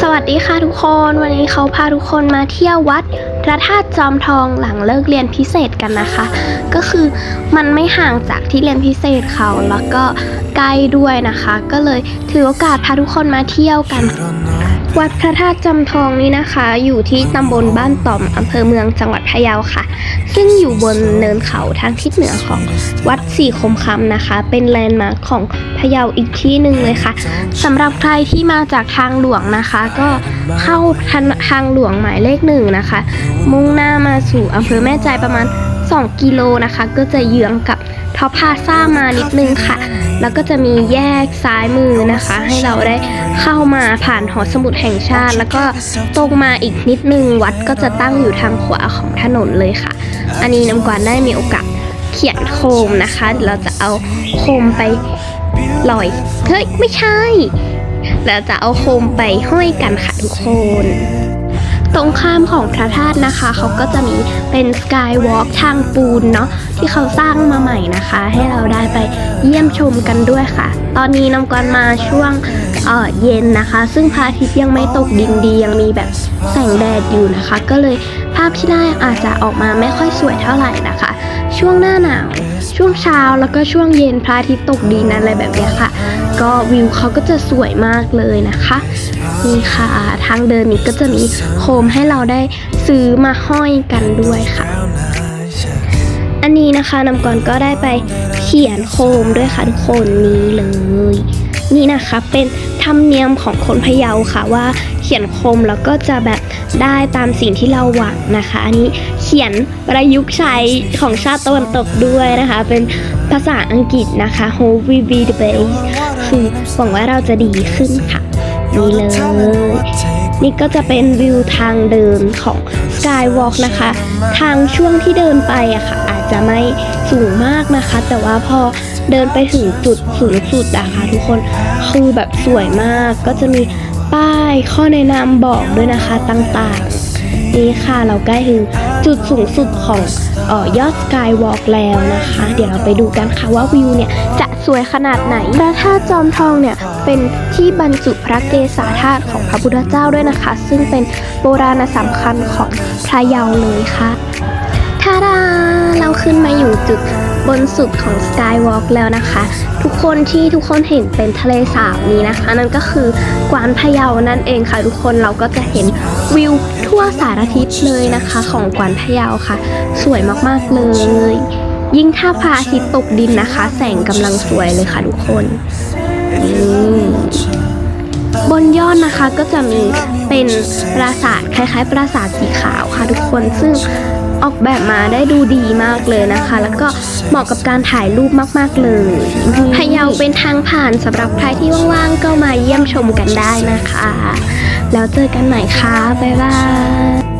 สวัสดีค่ะทุกคนวันนี้เขาพาทุกคนมาเที่ยววัดพระธาตุจอมทองหลังเลิกเรียนพิเศษกันนะคะ ก็คือมันไม่ห่างจากที่เรียนพิเศษเขาแล้วก็ใกล้ด้วยนะคะ ก็เลยถือโอกาสพาทุกคนมาเที่ยวกัน วัดพระธาตุจอมทองนี้นะคะ อยู่ที่ตำบลบ้านต่อมอำเภอเมืองจังหวัดพะเยาค่ะ ซึ่งอยู่บนเนินเขาทางทิศเหนือของวัด สี่คมคำนะคะ เป็นแลนด์มาร์คของพะเยาอีกที่หนึ่งเลยค่ะสำหรับใครที่มาจากทางหลวงนะคะ ก็เข้าทางทางหลวงหมายเลขหนึ่งนะคะ มุ่งหน้ามาสู่อำเภอแม่ใจประมาณ 2 กิโลนะคะ ก็จะเยื้องกับท็อปพาซ่ามานิดนึงค่ะ แล้วก็จะมีแยกซ้ายมือนะคะ ให้เราได้เข้ามาผ่านหอสมุดแห่งชาติ แล้วก็ตรงมาอีกนิดนึงวัดก็จะตั้งอยู่ทางขวาของถนนเลยค่ะ อันนี้น้ำกวานได้มีโอกาส เขียนโคมนะคะเราจะเอาโคมไปลอยเฮ้ยไม่ใช่ เราจะเอาโคมไปห้อยกันค่ะทุกคนตรงข้ามของพระธาตุนะคะ เขาก็จะมีเป็นสกายวอล์กทางปูนเนาะที่เขาสร้างมาใหม่นะคะ ให้เราได้ไปเยี่ยมชมกันด้วยค่ะ ตอนนี้น้ำกวนมาช่วงเออเย็นนะคะ ซึ่งพระอาทิตย์ยังไม่ตกดินดียังมีแบบแสงแดดอยู่นะคะ ก็เลยาพที่ได้อาจจะออกมาไม่ค่อยสวยเท่าไหร่นะคะ ช่วงหน้าหนาว ช่วงเช้าแล้วก็ช่วงเย็นพระอาทิตย์ตกดินอะไรแบบนี้ค่ะ ก็วิวเขาก็จะสวยมากเลยนะคะนี่ค่ะทางเดินนี้ก็จะมีโคมให้เราได้ซื้อมาห้อยกันด้วยค่ะ อันนี้นะคะน้ำก่อนก็ได้ไปเขียนโคมด้วยค่ะทุกคนนี้เลย นี่นะคะเป็นธรรมเนียมของคนพะเยาค่ะว่า ขียนคมแล้วก็จะแบบได้ตามสิ่งที่เราหวังนะคะ อันนี้เขียนประยุกต์ใช้ของชาติตะวันตกด้วยนะคะ เป็นภาษาอังกฤษนะคะ Hope we be the best คือหวังว่าเราจะดีขึ้นค่ะนี่เลย นี่ก็จะเป็นวิวทางเดินของ Skywalk นะคะ ทางช่วงที่เดินไปอะค่ะ อาจจะไม่สูงมากนะคะ แต่ว่าพอเดินไปถึงจุดสูงสุดอะค่ะทุกคนคือแบบสวยมากก็จะมี ป้ายข้อแนะนำบอกด้วยนะคะต่างๆ นี่ค่ะเราใกล้ถึงจุดสูงสุดของออยอด Skywalk แล้วนะคะ เดี๋ยวเราไปดูกันค่ะว่าวิวเนี่ยจะสวยขนาดไหนพระธาตุจอมทองเนี่ยเป็นที่บรรจุพระเกศาธาตุของพระพุทธเจ้าด้วยนะคะ ซึ่งเป็นโบราณสำคัญของพระเยาเลยค่ะทาดาเราขึ้นมาอยู่จุด บนสุดของ Skywalk แล้วนะคะ ทุกคนที่ทุกคนเห็นเป็นทะเลสาบนี้นะคะ นั่นก็คือกวานพะเยานั่นเองค่ะ ทุกคนเราก็จะเห็นวิวทั่วสารทิศเลยนะคะ ของกวานพะเยาค่ะ สวยมากๆเลย ยิ่งถ้าพระอาทิตย์ตกดินนะคะ แสงกำลังสวยเลยค่ะทุกคน บนยอดนะคะก็จะมี เป็นปราสาทคล้ายๆ ปราสาทสีขาวค่ะทุกคนซึ่งออกแบบมาได้ดูดีมากเลยนะคะ แล้วก็เหมาะกับการถ่ายรูปมากๆเลยพะเยาเป็นทางผ่านสำหรับใครที่ว่างๆก็มาเยี่ยมชมกันได้นะคะ แล้วเจอกันใหม่ค่ะ บ๊ายบาย